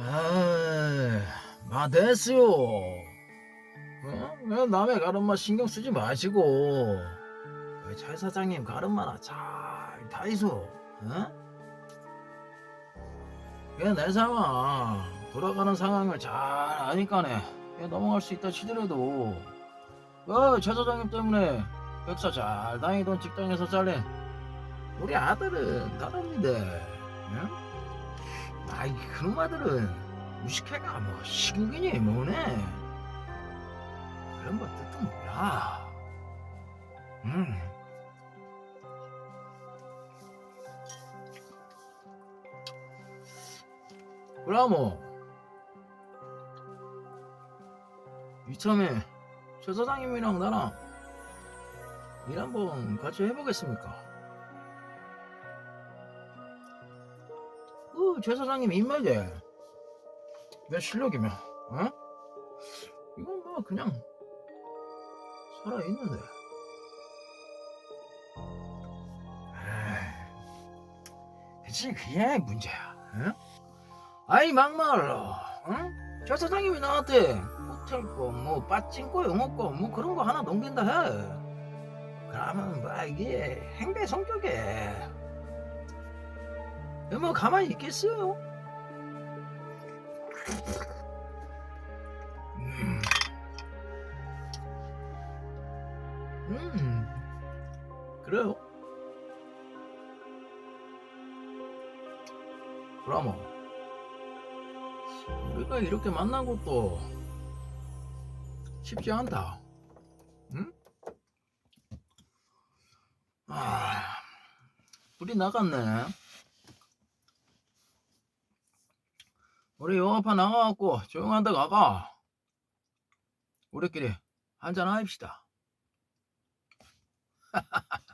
아, 마 됐어요. 어? 왜 남의 가름마 신경 쓰지 마시고 왜차 사장님 가름마나 잘 타이소. 어? 왜내 상황 돌아가는 상황을 잘 아니까네 왜 넘어갈 수 있다 치더라도 왜차 사장님 때문에 백사 잘 다니던 직장에서 잘린 우리 아들은 다릅니다. 응? 아이 그놈 아들은 무식해가 뭐 시국이니 뭐네 그런 거 뜻도 몰라 음. 그럼 이참에 최 사장님이랑 나랑 일 한번 같이 해보겠습니까? 그, 최 사장님 입맛에 내 실력이면, 어? 이건 뭐, 그냥, 살아있는데. 그치, 그게 문제야, 응? 아이, 막말로, 응? 최 사장님이 나한테 호텔 거, 뭐, 빠찡거, 영어 거, 뭐, 그런 거 하나 넘긴다 해. 그러면 뭐 이게 행배 성격에 뭐 가만히 있겠어요? 음, 음, 그래요. 그럼 우리가 이렇게 만난 것도 쉽지 않다. 응? 아, 불이 나갔네. 우리 영화파 나가갖고 조용한 데 가가. 우리끼리 한잔 합시다.